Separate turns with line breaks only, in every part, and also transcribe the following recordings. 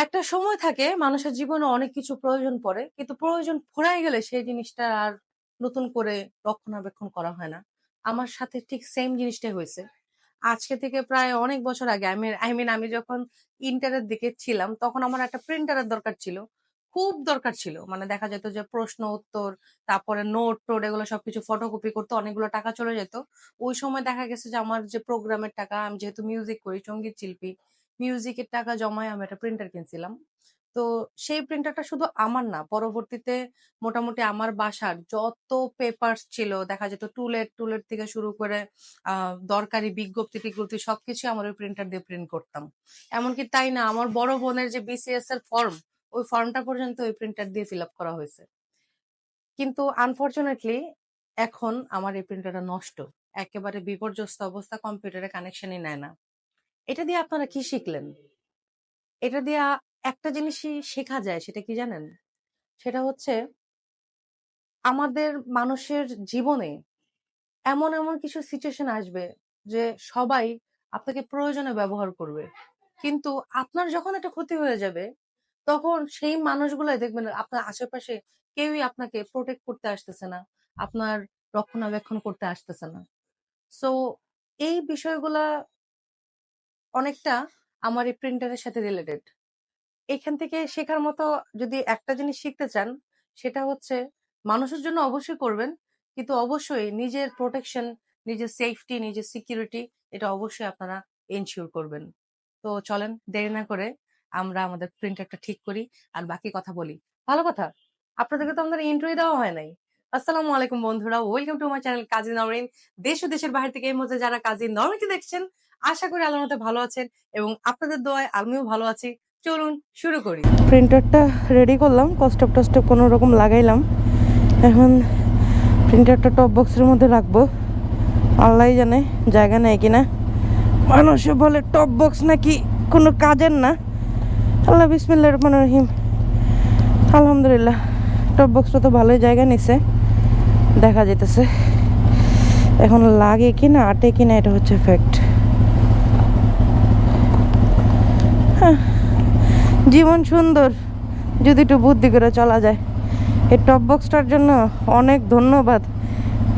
একটা সময় থাকে, মানুষের জীবনে অনেক কিছু প্রয়োজন পড়ে, কিন্তু প্রয়োজন ফুরায় গেলে সেই জিনিসটা আর নতুন করে রক্ষণাবেক্ষণ করা হয় না। আমার সাথে ঠিক সেম জিনিসটাই হয়েছে। আজকে থেকে প্রায় অনেক বছর আগে আমি আই মিন আমি যখন ইন্টারের দিকে ছিলাম, তখন আমার একটা প্রিন্টারের দরকার ছিল। খুব দরকার ছিল। মানে দেখা যেত যে প্রশ্ন উত্তর, তারপরে নোট টোট এগুলো সবকিছু ফটোকপি করতে অনেকগুলো টাকা চলে যেত। ওই সময় দেখা গেছে যে আমার যে প্রোগ্রামের টাকা, আমি যেহেতু মিউজিক করি, সংগীত শিল্পী মিউজিকের টাকা জমায় আমি একটা প্রিন্টার কিনছিলাম। তো সেই প্রিন্টারটা শুধু আমার না, পরবর্তীতে মোটামুটি আমার বাসার যত পেপারস ছিল, দেখা যেত টুলেট টুলেট থেকে শুরু করে দরকারি বিজ্ঞপ্তি টিজ্ঞপ্তি সবকিছু আমার ওই প্রিন্টার দিয়ে প্রিন্ট করতাম। এমনকি তাই না, আমার বড় বোনের যে বিসিএস এর ফর্ম ওই ফর্মটা পর্যন্ত ওই প্রিন্টার দিয়ে ফিল আপ করা হয়েছে। কিন্তু আনফরচুনেটলি এখন আমার এই প্রিন্টারটা নষ্ট। একেবারে বিপর্যস্ত অবস্থা কম্পিউটারে কানেকশনই নেয় না। এটা দিয়ে আপনারা কি শিখলেন? এটা দিয়ে একটা জিনিসই শেখা যায়, সেটা কি জানেন? সেটা হচ্ছে আমাদের মানুষের জীবনে এমন এমন কিছু সিচুয়েশন আসবে যে সবাই আপনাকে প্রয়োজনে ব্যবহার করবে। কিন্তু আপনার যখন একটা ক্ষতি হয়ে যাবে, তখন সেই মানুষগুলাই দেখবেন আপনার আশেপাশে কেউই আপনাকে প্রোটেক্ট করতে আসতেছে না, আপনার রক্ষণাবেক্ষণ করতে আসতেছে না। সো এই বিষয়গুলা অনেকটা আমার এই প্রিন্টারের সাথে রিলেটেড এখান থেকে শেখার মতো যদি একটা জিনিস শিখতে চান, সেটা হচ্ছে মানুষের জন্য অবশ্যই করবেন, কিন্তু অবশ্যই নিজের প্রোটেকশন নিজের সেফটি নিজের সিকিউরিটি এটা অবশ্যই আপনারা এনশিওর করবেন। তো চলেন, দেরি না করে আমরা আমাদের প্রিন্টারটা ঠিক করি, আর বাকি কথা বলি। ভালো কথা, আপনাদেরকে তো আমাদের ইন্টারভিউ দেওয়া হয় নাই। আসসালামু আলাইকুম বন্ধুরা welcome to my channel Kazi Norin দেশ ও দেশের বাইরে থেকে এই মুহূর্তে যারা কাজী নরিনকে দেখছেন, আশা করি আল্লাহর মধ্যে ভালো আছেন এবং আপনাদের দোয়ায় আমিও ভালো আছি। চলুন শুরু করি।
প্রিন্টারটা রেডি করলাম কস্টপ টস্টপ কোনো রকম লাগাইলাম। এখন প্রিন্টারটা টপ বক্সের মধ্যে রাখব। আল্লাহ জানে জায়গা নেই কিনা। মানুষ বলে টপ বক্স নাকি কোনো কাজের না। আল্লাহ বিসমিল্লা রহমান রহিম। আলহামদুলিল্লাহ টপ বক্সটা তো ভালোই জায়গা নিছে। দেখা যেতেছে এখন লাগে কি না আটে কি না এটা হচ্ছে ফ্যাক্ট জীবন সুন্দর, যদি একটু বুদ্ধি করে চলা যায়। এই টপ বক্সটার জন্য অনেক ধন্যবাদ।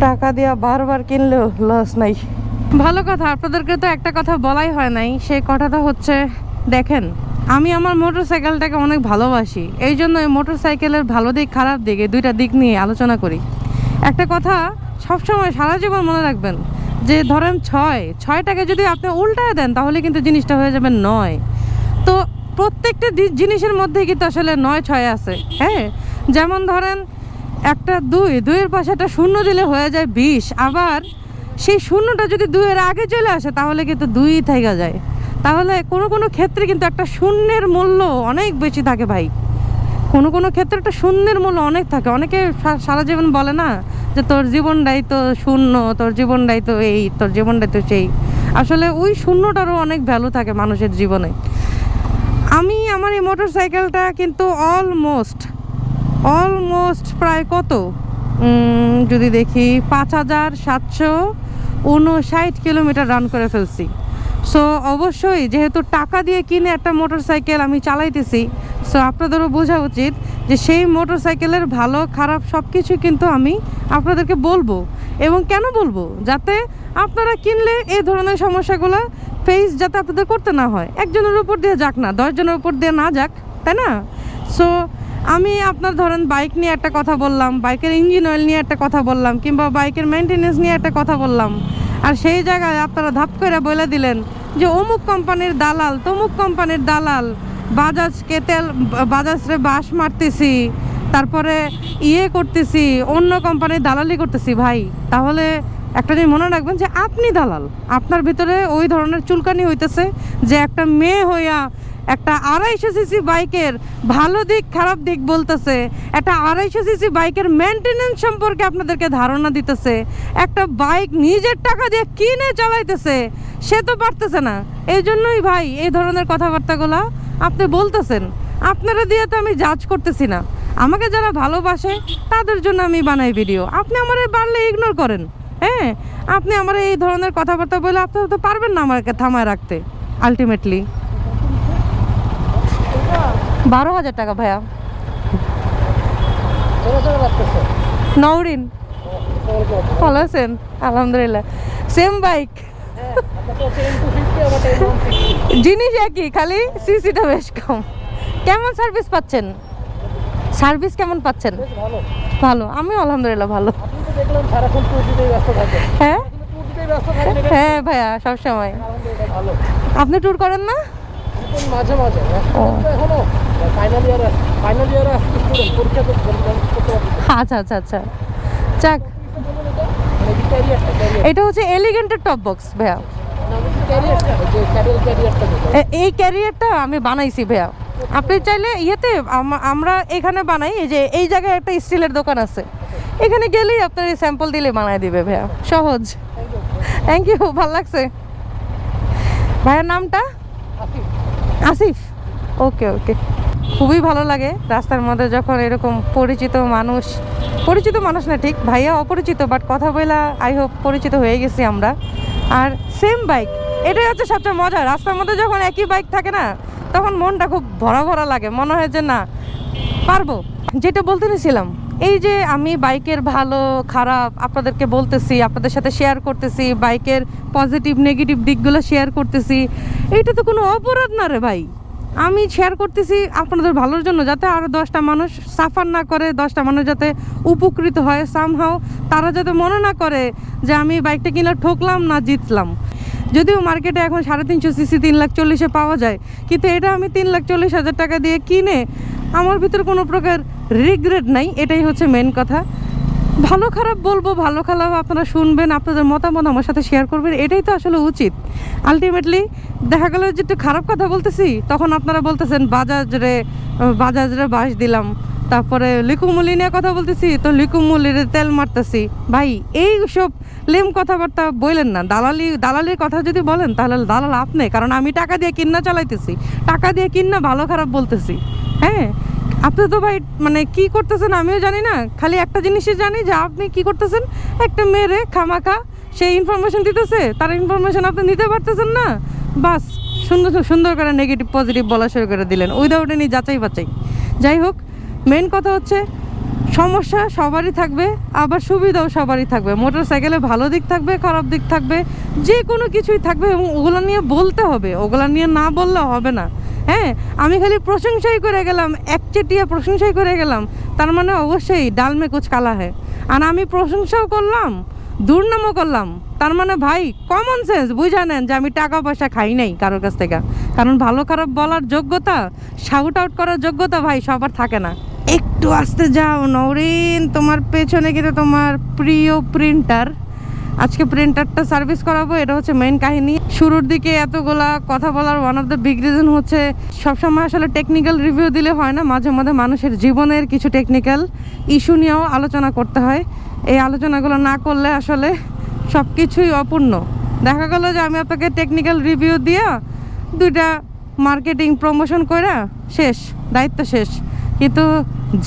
টাকা দিয়া বারবার কিনলেও লস নাই। ভালো কথা, আপনাদেরকে তো একটা কথা বলাই হয় নাই, সেই কথাটা হচ্ছে, দেখেন, আমি আমার মোটর সাইকেলটাকে অনেক ভালোবাসি। এই জন্য এই মোটর সাইকেলের ভালো দিক, খারাপ দিক, এই দুইটা দিক নিয়ে আলোচনা করি। একটা কথা সবসময় সারা জীবন মনে রাখবেন যে ধরেন ছয়, ছয়টাকে যদি আপনি উল্টায় দেন তাহলে কিন্তু জিনিসটা হয়ে যাবে নয়। তো প্রত্যেকটা জিনিসের মধ্যে কিন্তু আসলে নয়, ছয় আছে হ্যাঁ? যেমন ধরেন একটা দুই, দুইয়ের পাশে একটা শূন্য দিলে হয়ে যায় বিশ, আবার সেই শূন্যটা যদি দুইয়ের আগে চলে আসে তাহলে কিন্তু দুই থেকে যায়। তাহলে কোনো কোনো ক্ষেত্রে কিন্তু একটা শূন্যের মূল্য অনেক বেশি থাকে ভাই। কোনো কোনো ক্ষেত্রে একটা শূন্যের মূল্য অনেক থাকে। অনেকে সারা জীবন বলে না যে তোর জীবনটাই তো শূন্য, তোর জীবনটাই তো এই, তোর জীবনটাই তো সেই। আসলে ওই শূন্যটারও অনেক ভ্যালু থাকে মানুষের জীবনে। আমি আমার এই মোটর সাইকেলটা কিন্তু অলমোস্ট অলমোস্ট প্রায় কত? যদি দেখি পাঁচ হাজার সাতশো উনষাট কিলোমিটার রান করে ফেলছি। সো অবশ্যই যেহেতু টাকা দিয়ে কিনে একটা মোটর সাইকেল আমি চালাইতেছি সো আপনাদেরও বোঝা উচিত যে সেই মোটর সাইকেলের ভালো, খারাপ সব কিছু কিন্তু আমি আপনাদেরকে বলব। এবং কেন বলব? যাতে আপনারা কিনলে এই ধরনের সমস্যাগুলো ফেস যাতে আপনাদের করতে না হয়। একজনের উপর দিয়ে যাক না, দশজনের উপর দিয়ে না যাক, তাই না? সো আমি আপনার ধরেন বাইক নিয়ে একটা কথা বললাম বাইকের ইঞ্জিন অয়েল নিয়ে একটা কথা বললাম, কিংবা বাইকের মেনটেনেন্স নিয়ে একটা কথা বললাম। আর সেই জায়গায় আপনারা ধাপ করে বলে দিলেন যে, অমুক কোম্পানির দালাল, তমুক কোম্পানির দালাল বাজাজকে তেল বাজাজরে বাস মারতেছি, তারপরে ইয়ে করতেছি, অন্য কোম্পানির দালালি করতেছি, ভাই। তাহলে একটা জিনিস মনে রাখবেন যে আপনি দালাল। আপনার ভিতরে ওই ধরনের চুলকানি হইতেছে যে একটা মেয়ে হইয়া একটা আড়াইশো সিসি বাইকের ভালো দিক, খারাপ দিক বলতেছে। একটা আড়াইশো সিসি বাইকের মেনটেনেন্স সম্পর্কে আপনাদেরকে ধারণা দিতেছে। একটা বাইক নিজের টাকা দিয়ে কিনে চালাইতেছে, সে তো পারতেছে না। এই জন্যই ভাই এই ধরনের কথাবার্তাগুলো আপনি বলতেছেন, আপনারা দিয়ে তো আমি জাজ করতেছি না। আমাকে যারা ভালোবাসে, তাদের জন্য আমি বানাই ভিডিও আপনি আমার পারলে ইগনোর করেন। হ্যাঁ আপনি আমার এই ধরনের কথাবার্তা বলে আপনি তো পারবেন না আমাকে থামায় রাখতে আলটিমেটলি বারো হাজার টাকা ভাইয়া। নওরিন। ভালো আছেন? আলহামদুলিল্লাহ। সেম বাইক জিনিস একই খালি সিসিটা বেশ কম। কেমন সার্ভিস পাচ্ছেন? সার্ভিস কেমন পাচ্ছেন? ভালো। আমি আলহামদুলিল্লাহ ভালো। হ্যাঁ? হ্যাঁ ভাইয়া সবসময় আপনি ট্যুর করেন না?
মাঝে মাঝে
আচ্ছা আচ্ছা আচ্ছা। যাক।
মানে
এটা হচ্ছে এলিগেন্টের টপ বক্স ভাইয়া। এই ক্যারিয়ারটা আমি বানাইছি ভাইয়া। আপনি চাইলে ইয়েতে আমরা এখানে বানাই যে এই জায়গায় একটা স্টিলের দোকান আছে। এখানে গেলেই আপনার এই স্যাম্পল দিলে বানাই দিবে ভাইয়া। সহজ। থ্যাংক ইউ ভালো লাগছে। ভাইয়ার নামটা?
আসিফ।
ওকে ওকে। খুবই ভালো লাগে রাস্তার মধ্যে যখন এরকম পরিচিত মানুষ পরিচিত মানুষ না ঠিক, ভাইয়া অপরিচিত বাট কথা বলা আই হোপ পরিচিত হয়ে গেছি আমরা। আর সেম বাইক এটাই হচ্ছে সবচেয়ে মজা। রাস্তার মধ্যে যখন একই বাইক থাকে না, তখন মনটা খুব ভরা ভরা লাগে। মনে হয় যে না, পারব। যেটা বলতে নিছিলাম, এই যে আমি বাইকের ভালো, খারাপ আপনাদেরকে বলতেছি, আপনাদের সাথে শেয়ার করতেছি বাইকের পজিটিভ নেগেটিভ দিকগুলো শেয়ার করতেছি এটা তো কোনো অপরাধ না রে ভাই। আমি শেয়ার করতেছি আপনাদের ভালোর জন্য, যাতে আরও দশটা মানুষ সাফার না করে, দশটা মানুষ যাতে উপকৃত হয় সামহাও তারা যাতে মনে না করে যে আমি বাইকটা কিনে ঠকলাম না জিতলাম। যদিও মার্কেটে এখন সাড়ে তিনশো সিসি তিন লাখ চল্লিশে পাওয়া যায়, কিন্তু এটা আমি তিন লাখ চল্লিশ হাজার টাকা দিয়ে কিনে আমার ভিতরে কোনো প্রকার রিগ্রেট নাই, এটাই হচ্ছে মেন কথা। ভালো খারাপ বলব, ভালো খারাপ আপনারা শুনবেন, আপনাদের মতামত আমার সাথে শেয়ার করবেন, এটাই তো আসলে উচিত। আলটিমেটলি দেখা গেল যে একটু খারাপ কথা বলতেছি, তখন আপনারা বলতেছেন, বাজাজ রে বাজাজ রে বাস দিলাম। তারপরে লিকুমুলি নিয়ে কথা বলতেছি, তো লিকুমুলির তেল মারতেছি। ভাই এই সব লেম কথাবার্তা বললেন না। দালালি, দালালির কথা যদি বলেন, তাহলে দালাল আপনি কারণ আমি টাকা দিয়ে কিন্না চালাইতেছি। টাকা দিয়ে কিন্না ভালো খারাপ বলতেছি। হ্যাঁ? আপনি তো ভাই মানে কি করতেছেন আমিও জানি না। খালি একটা জিনিসই জানি যে আপনি কি করতেছেন? একটা মেয়েরে খামাখা সেই ইনফরমেশন দিতেছে, তার ইনফরমেশন আপনি নিতে পারতেছেন না। বাস, সুন্দর সুন্দর করে নেগেটিভ পজিটিভ বলা শুরু করে দিলেন। উইদাউট এনি যাচাই বাচাই যাই হোক মেন কথা হচ্ছে সমস্যা সবারই থাকবে, আবার সুবিধাও সবারই থাকবে। মোটর সাইকেলে ভালো দিক থাকবে, খারাপ দিক থাকবে যে কোনো কিছুই থাকবে এবং ওগুলো নিয়ে বলতে হবে, ওগুলো নিয়ে না বললে হবে না। হ্যাঁ আমি খালি প্রশংসাই করে গেলাম, একচেটিয়া প্রশংসাই করে গেলাম, তার মানে অবশ্যই ডাল মে কুচ কালা হয় আর আমি প্রশংসাও করলাম, দুর্নামও করলাম, তার মানে ভাই কমন সেন্স বুঝা নেন যে আমি টাকা পয়সা খাই নাই কারোর কাছ থেকে। কারণ ভালো খারাপ বলার যোগ্যতা শাউট আউট করার যোগ্যতা ভাই সবার থাকে না। একটু আসতে যাও নরিন তোমার পেছনে কিন্তু তোমার প্রিয় প্রিন্টার আজকে প্রিন্টারটা সার্ভিস করাবো, এটা হচ্ছে মেইন কাহিনী। শুরুর দিকে এতগুলা কথা বলার one of the big reason হচ্ছে, সবসময় আসলে টেকনিক্যাল রিভিউ দিলে হয় না, মাঝে মাঝে মানুষের জীবনের কিছু টেকনিক্যাল ইস্যু নিয়েও আলোচনা করতে হয়। এই আলোচনাগুলো না করলে আসলে সব কিছুই অপূর্ণ। দেখা গেল যে আমি আপনাকে টেকনিক্যাল রিভিউ দিয়া দুইটা মার্কেটিং প্রমোশন কইরা শেষ, দায়িত্ব শেষ। কিন্তু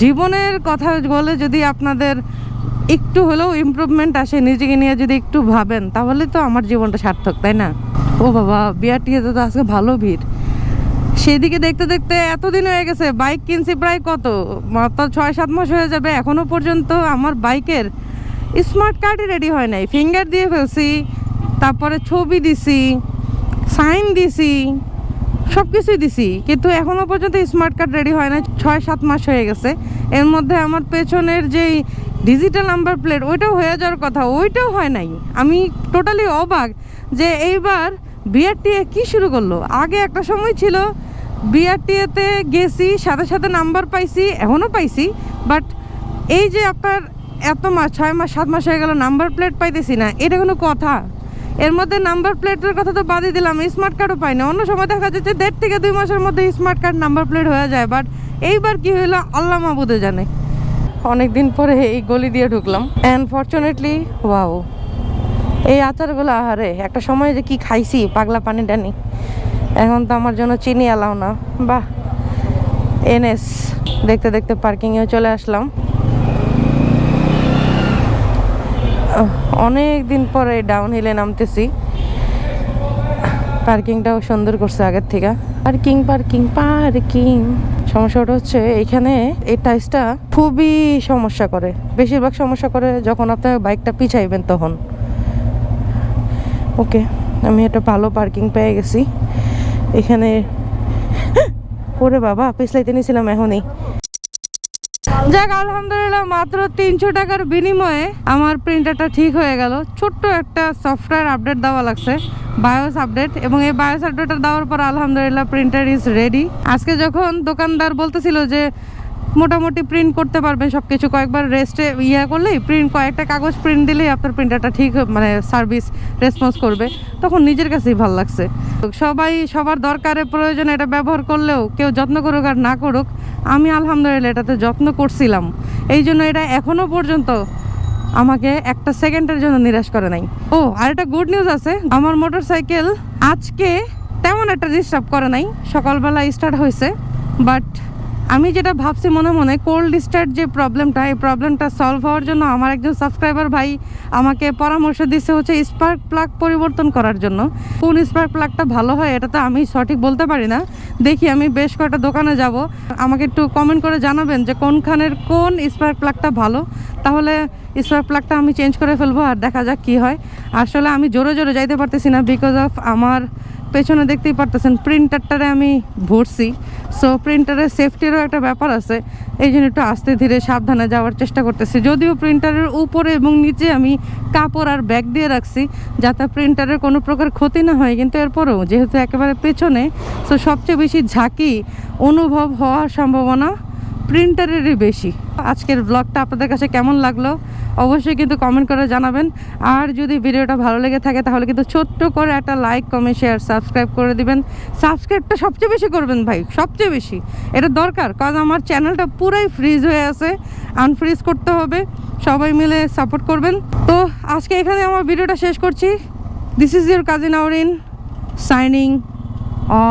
জীবনের কথা বলে যদি আপনাদের একটু হলেও ইমপ্রুভমেন্ট আসে, নিজেকে নিয়ে যদি একটু ভাবেন, তাহলে তো আমার জীবনটা সার্থক, তাই না? ও বাবা বিআরটিতে তো আজকে ভালো ভিড়। সেদিকে দেখতে দেখতে এতদিন হয়ে গেছে, বাইক কিনছি প্রায় কত? মাত্র ছয়, সাত মাস হয়ে যাবে, এখনও পর্যন্ত আমার বাইকের স্মার্ট কার্ডই রেডি হয় নাই। ফিঙ্গার দিয়ে ফেলছি, তারপরে ছবি দিছি সাইন দিছি সব কিছুই দিছি, কিন্তু এখনও পর্যন্ত স্মার্ট কার্ড রেডি হয় না ছয় সাত মাস হয়ে গেছে। এর মধ্যে আমার পেছনের যেই ডিজিটাল নাম্বার প্লেট ওইটাও হয়ে যাওয়ার কথা, ওইটাও হয় নাই। আমি টোটালি অবাক যে এইবার বিআরটিএ কি শুরু করল? আগে একটা সময় ছিল বিআরটিএতে গেছি, সাথে সাথে নাম্বার পাইছি এখনও পাইছি বাট এই যে আপনার এত মাস, ছয় মাস, সাত মাস হয়ে গেল নাম্বার প্লেট পাইতেছি না, এটা কোনো কথা। এর মধ্যে নাম্বার প্লেটের কথা তো বাদই দিলাম স্মার্ট কার্ডও পাই না অন্য সময় দেখা যাচ্ছে দেড় থেকে দুই মাসের মধ্যে স্মার্ট কার্ড নাম্বার প্লেট হয়ে যায় বাট এইবার কি হইল আল্লাহ মাহবুদে জানে। অনেক দিন পরে এই গলি দিয়ে ঢুকলাম। অ্যানফর্চুনেটলি ওয়াও এই আচারগুলো আহারে, একটা সময় যে কি খাইছি, পাগলা পানি টানি এখন তো আমার জন্য চিনি এলাও না। বাহ, এনএস, দেখতে দেখতে পার্কিংয়েও চলে আসলাম। অনেক দিন পরে ডাউন হিলে নামতেছি। পার্কিংটাও সুন্দর করছে আগের থেকে। পার্কিং পার্কিং পার্কিং সমস্যাটা হচ্ছে এখানে এই টাইসটা খুবই সমস্যা করে। বেশিরভাগ সমস্যা করে যখন আপনার বাইকটা পিছাইবেন তখন। ওকে আমি একটা ভালো পার্কিং পেয়ে গেছি। এখানে ওরে বাবা, পিছলাইতে নিয়েছিলাম এখনই। যাক, আলহামদুলিল্লাহ, মাত্র তিনশো টাকার বিনিময়ে আমার প্রিন্টারটা ঠিক হয়ে গেল। ছোট্ট একটা সফটওয়্যার আপডেট দেওয়া লাগছে বায়োস আপডেট এবং এই বায়োস আপডেটটা দেওয়ার পর আলহামদুলিল্লাহ প্রিন্টার ইজ রেডি আজকে যখন দোকানদার বলতেছিল যে মোটামুটি প্রিন্ট করতে পারবেন সব কিছু কয়েকবার রেস্টে ইয়ে করলেই প্রিন্ট কয়েকটা কাগজ প্রিন্ট দিলেই আপনার প্রিন্টারটা ঠিক মানে সার্ভিস রেসপন্স করবে। তখন নিজের কাছেই ভালো লাগছে। সবাই, সবার দরকারে, প্রয়োজনে এটা ব্যবহার করলেও কেউ যত্ন করুক আর না করুক আমি আলহামদুলিল্লাহ এটাতে যত্ন করছিলাম। এই জন্য এটা এখনও পর্যন্ত আমাকে একটা সেকেন্ডের জন্য নিরাশ করে নাই। ও আর একটা গুড নিউজ আছে। আমার মোটর সাইকেল আজকে তেমন একটা ডিস্টার্ব করে নাই। সকালবেলা স্টার্ট হয়েছে বাট আমি যেটা ভাবছি মনে মনে কোল্ড স্টার্ট যে প্রবলেমটা এই প্রবলেমটা সলভ হওয়ার জন্য আমার একজন সাবস্ক্রাইবার ভাই আমাকে পরামর্শ দিচ্ছে হচ্ছে স্পার্ক প্লাগ পরিবর্তন করার জন্য। কোন স্পার্ক প্লাগটা ভালো হয় এটা তো আমি সঠিক বলতে পারি না। দেখি আমি বেশ কয়েকটা দোকানে যাব। আমাকে একটু কমেন্ট করে জানাবেন যে কোনখানের কোন স্পার্ক প্লাগটা ভালো। তাহলে স্পার্ক প্লাগটা আমি চেঞ্জ করে ফেলব আর দেখা যাক কি হয়। আসলে আমি জোরে জোরে যাইতে পারতেছি না বিকজ অফ আমার পেছনে দেখতেই পারতেছেন প্রিন্টারটারে আমি ভরছি। সো প্রিন্টারের সেফটিরও একটা ব্যাপার আছে। এই জন্য একটু আস্তে ধীরে সাবধানে যাওয়ার চেষ্টা করতেছি। যদিও প্রিন্টারের উপরে এবং নিচে আমি কাপড় আর ব্যাগ দিয়ে রাখছি, যাতে প্রিন্টারের কোনো প্রকার ক্ষতি না হয়। কিন্তু এরপরেও যেহেতু একেবারে পেছনে সো সবচেয়ে বেশি ঝাঁকি অনুভব হওয়ার সম্ভাবনা প্রিন্টারেরই বেশি। আজকের ব্লগটা আপনাদের কাছে কেমন লাগল অবশ্যই কিন্তু কমেন্ট করে জানাবেন। আর যদি ভিডিওটা ভালো লেগে থাকে তাহলে কিন্তু ছোট্ট করে একটা লাইক কমেন্ট শেয়ার সাবস্ক্রাইব করে দিবেন। সাবস্ক্রাইবটা সবচেয়ে বেশি করবেন ভাই, সবচেয়ে বেশি। এটা দরকার, কারণ আমার চ্যানেলটা পুরাই ফ্রিজ হয়ে আছে। আনফ্রিজ করতে হবে, সবাই মিলে সাপোর্ট করবেন। তো আজকে এখানে আমার ভিডিওটা শেষ করছি। This is your cousin Aurin signing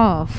off